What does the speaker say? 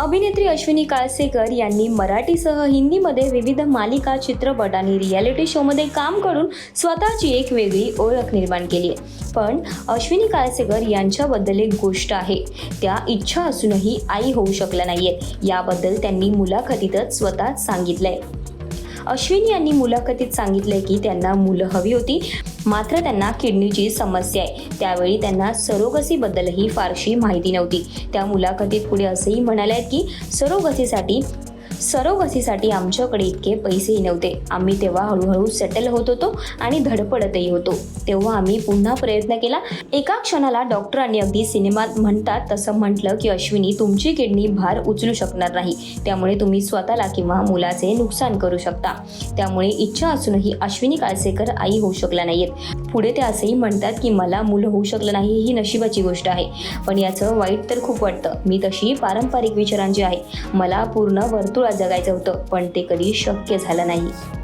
अभिनेत्री अश्विनी काळसेकर यांनी मराठीसह हिंदीमध्ये विविध मालिका चित्रपट आणि रियालिटी शोमध्ये काम करून स्वतःची एक वेगळी ओळख निर्माण केली आहे. पण अश्विनी काळसेकर यांच्याबद्दल एक गोष्ट आहे. त्या इच्छा असूनही आई होऊ शकल्या नाहीयेत. याबद्दल त्यांनी मुलाखतीतच स्वतः सांगितलंय. अश्विनी यांनी मुलाखतीत सांगितलंय की त्यांना मुलं हवी होती. मात्र त्यांना किडनीची समस्या आहे. त्यावेळी त्यांना सरोगसीबद्दलही फारशी माहिती नव्हती. त्या मुलाखतीत पुढे असंही म्हणाले आहेत की सरोगसीसाठी सरोगसीसाठी आमच्याकडे इतके पैसेही नव्हते. आम्ही तेव्हा हळूहळू सेटल होत होतो आणि धडपडतही होतो. तेव्हा आम्ही पुन्हा प्रयत्न केला. एका क्षणाला डॉक्टरांनी अगदी सिनेमात म्हणतात तसं म्हटलं की अश्विनी तुमची किडनी भार उचलू शकणार नाही. त्यामुळे तुम्ही स्वतःला किंवा मुलाचे नुकसान करू शकता. त्यामुळे इच्छा असूनही अश्विनी काळसेकर आई होऊ शकल्या नाहीयेत. पुढे ते असंही म्हणतात की मला मुलं होऊ शकलं नाही ही नशिबाची गोष्ट आहे. पण याचं वाईट तर खूप वाटतं. मी तशी पारंपरिक विचारांची आहे. मला पूर्ण वर्तुळ जगायचं होतं पण ते कधी शक्य झालं नाही.